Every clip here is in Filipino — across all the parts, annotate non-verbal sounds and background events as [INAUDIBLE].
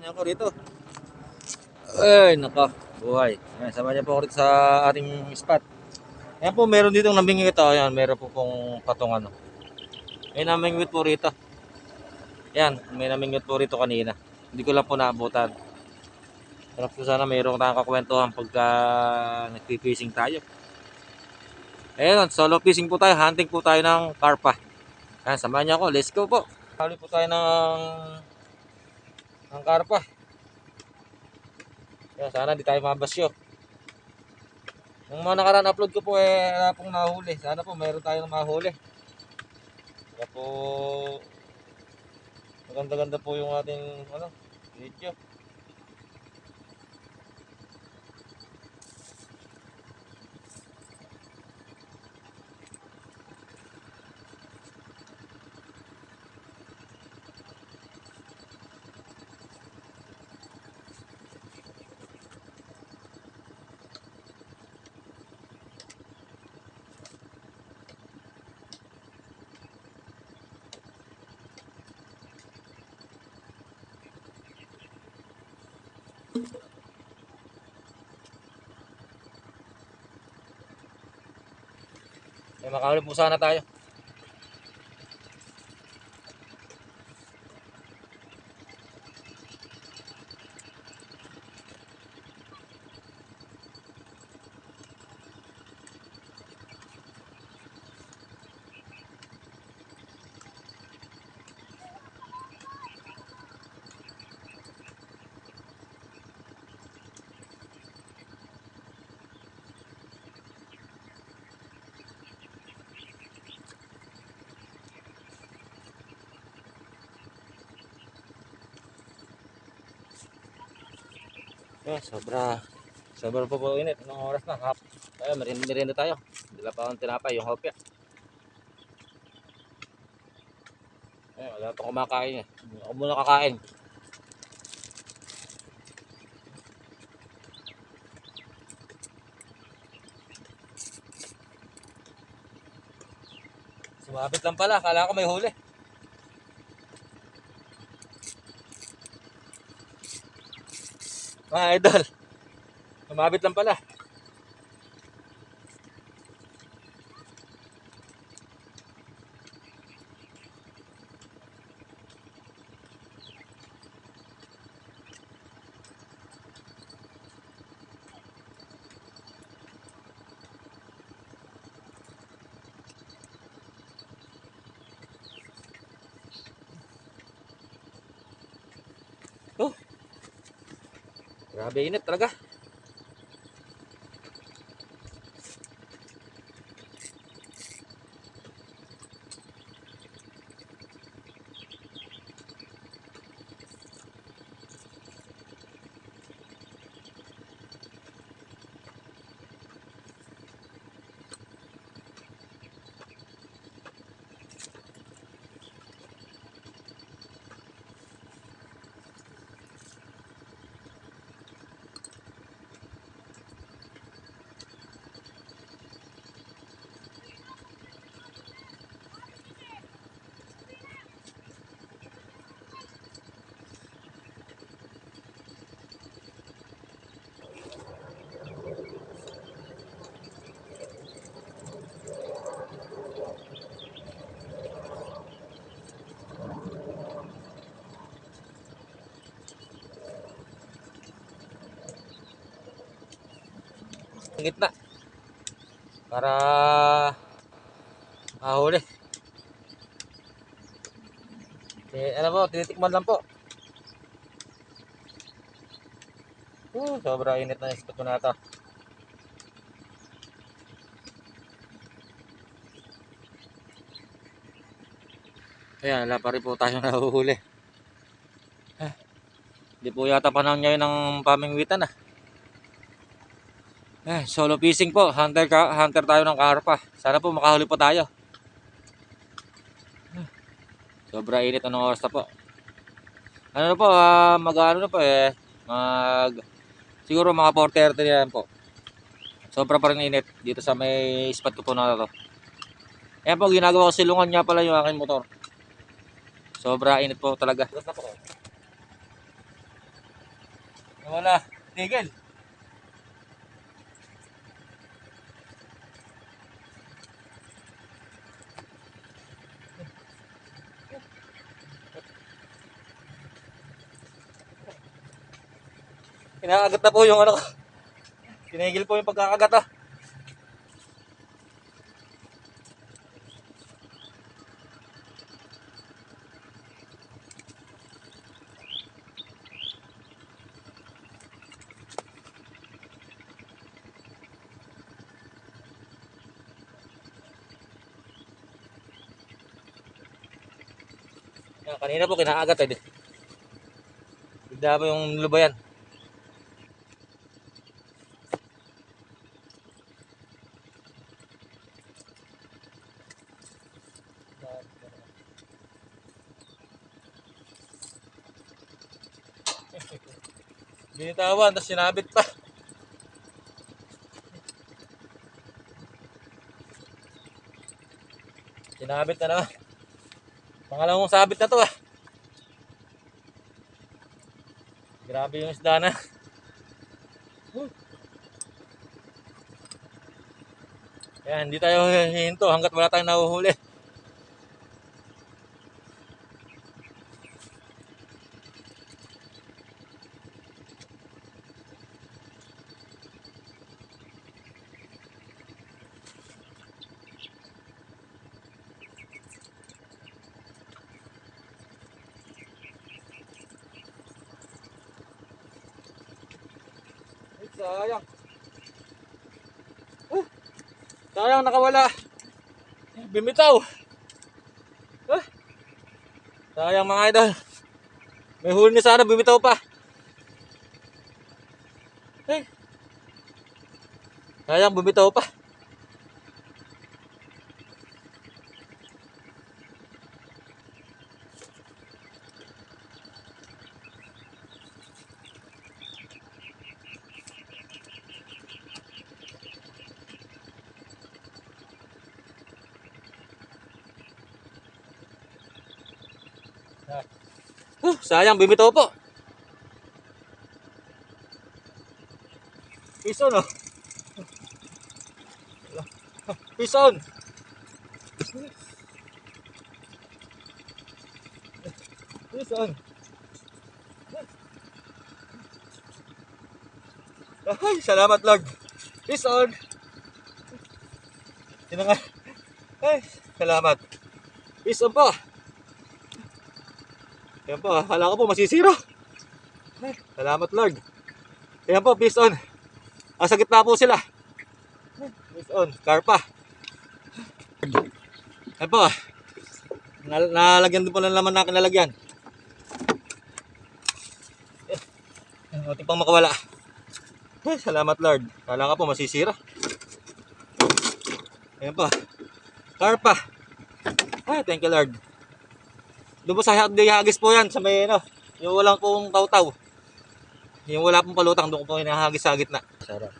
Tingnan ko rito. Ay, naka. Buhay. Ayan, sama niya po ako rito sa ating spot. Ayan po, meron dito namingwit. Oh, ayan, meron po pong patong ano. May namingwit po rito. Ayan, may namingwit po rito kanina. Hindi ko lang po naabutan. Sarap po sana mayroong tayong kakwentuhan pagka nagpi-fishing tayo. Ayan, solo fishing po tayo. Hunting po tayo ng karpa. Ayan, samahan niyo ako. Let's go po. Huli po tayo ng ng karpa. Ayan, sana di tayo mabasyo. Yung mga nakaraan upload ko po eh, wala pong nahuli. Sana po mayroon tayong mahuli. Kaya po, maganda-ganda po yung ating ano, video. May makahuli po sana tayo. Eh, sobra. Sobra po po init. Anong oras na? Hap. Kaya merienda, merienda tayo. Dila pa akong tinapay, yung hopya. Eh, wala pa kumakain eh. Ako muna kakain. Sumabit lang pala. Akala ko may huli. Mga idol. Sumabit lang pala. Oh. Grabe init talaga. Ang gitna. Para mahuli. Eh, ano po, tinitikman lang po. Uh, sobra init na ispat ko na ito. Ayan, wala pa rin po tayo [LAUGHS] nahuhuli. Ah, Hindi po yata panahon ngayon ng pamingwitan ah. Eh, solo fishing po. Hunter, ka, hunter tayo ng karpa. Sana po makahuli po tayo. Eh, Sobra init. Anong oras na po? Ano na po, ah, mag-ano na po eh. Mag, siguro mga 4.30 na yan po. Sobra pa rin init dito sa may spot ko po na to. Ayan po, ginagawa ko silungan niya pala yung aking motor. Sobra init po talaga. Wala. Tigil. Kinakagat na po yung ano ko. Tinigil po yung pagkakagat ah. Kanina po kinakagat eh. Po yung lubayan. Binitawan, tapos sinabit pa. Sinabit na naman. Pangalawang sabit na to ah. Grabe yung isda na. Yan, hindi tayo hihinto hanggat wala tayong nahuhuli. Sayang. Uh, sayang, nakawala. Bimitaw. Uh, sayang mga idol. May huli ni sana, bimitaw pa. Ay. Sayang, bumitaw pa. Uh, sayang, bumitaw po. Pison, oh. Pison. Pison. Ay, salamat, Lord. Pison. Sino nga? Ay, salamat. Pison po. Yan po, akala ko po masisiro. Ay, salamat, Lord. Yan po, pison. Ah, sa gitna po sila. Miss on, karpa. Yan po. Nal- Nalagyan din po ng laman na kinalagyan. Eh, Munti pang makawala. Ay, salamat Lord. Kala ka po masisira. Ayan po. Karpa. Ay, thank you Lord. Po sa hagis po yan sa may ano. Yung walang pong taw-taw. Yung wala pong palutang doon po hinahagis sa gitna. Sarap.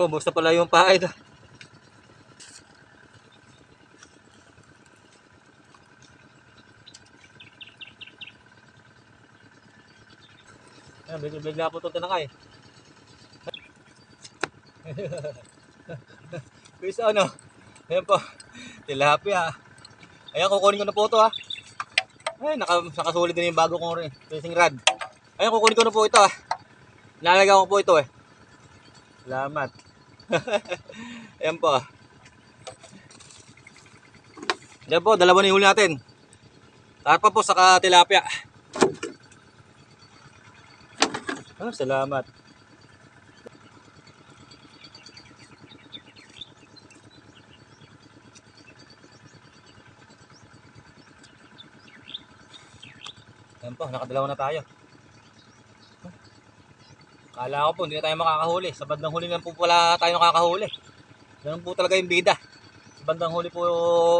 Oh, basta pala yung pahay na. Ayan, bigla, bigla po ito tinakay. Kuis [LAUGHS] ano? Ayan po. Tilapia. Ayan, kukunin ko na po ito ha. Ay, naka, nakasulit din yung bago kong. Fishing rod. Ayan, kukunin ko na po ito ha. Nalagyan ko po ito eh. Salamat. [LAUGHS] Ayan po. Ayan po, dalawa na yung huli natin. Tarpa po, saka tilapia. Ah, salamat. Ayan po, nakadalawa na tayo. Kala ko po, hindi na tayo makakahuli. Sa bandang huli lang po pala tayo nakakahuli. Ganun po talaga yung bida. Sa bandang huli po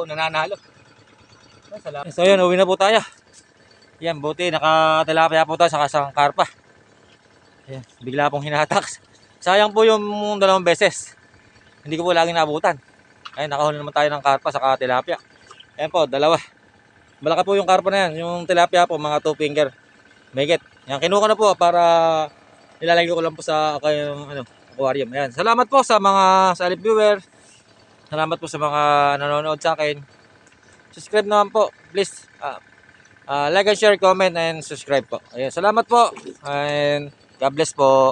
nananalo. Ay, salamat. So yun, uwi na po tayo. Yan, buti, nakatilapia po tayo sa kasang karpa. Yan, bigla pong hinatak. Sayang po yung dalawang beses. Hindi ko po laging naabutan. Ayun, nakahuli naman tayo ng karpa sa tilapia. Ayan po, dalawa. Malaki po yung karpa na yan. Yung tilapia po, mga 2 finger. Megit. Yan, kinuha na po para ilalagay ko lang po sa kayong ano, aquarium. Ayan. Salamat po sa mga silent viewer. Salamat po sa mga nanonood sa akin. Subscribe naman po. Please, ah, ah, like and share, comment, and subscribe po. Ayan. Salamat po. And God bless po.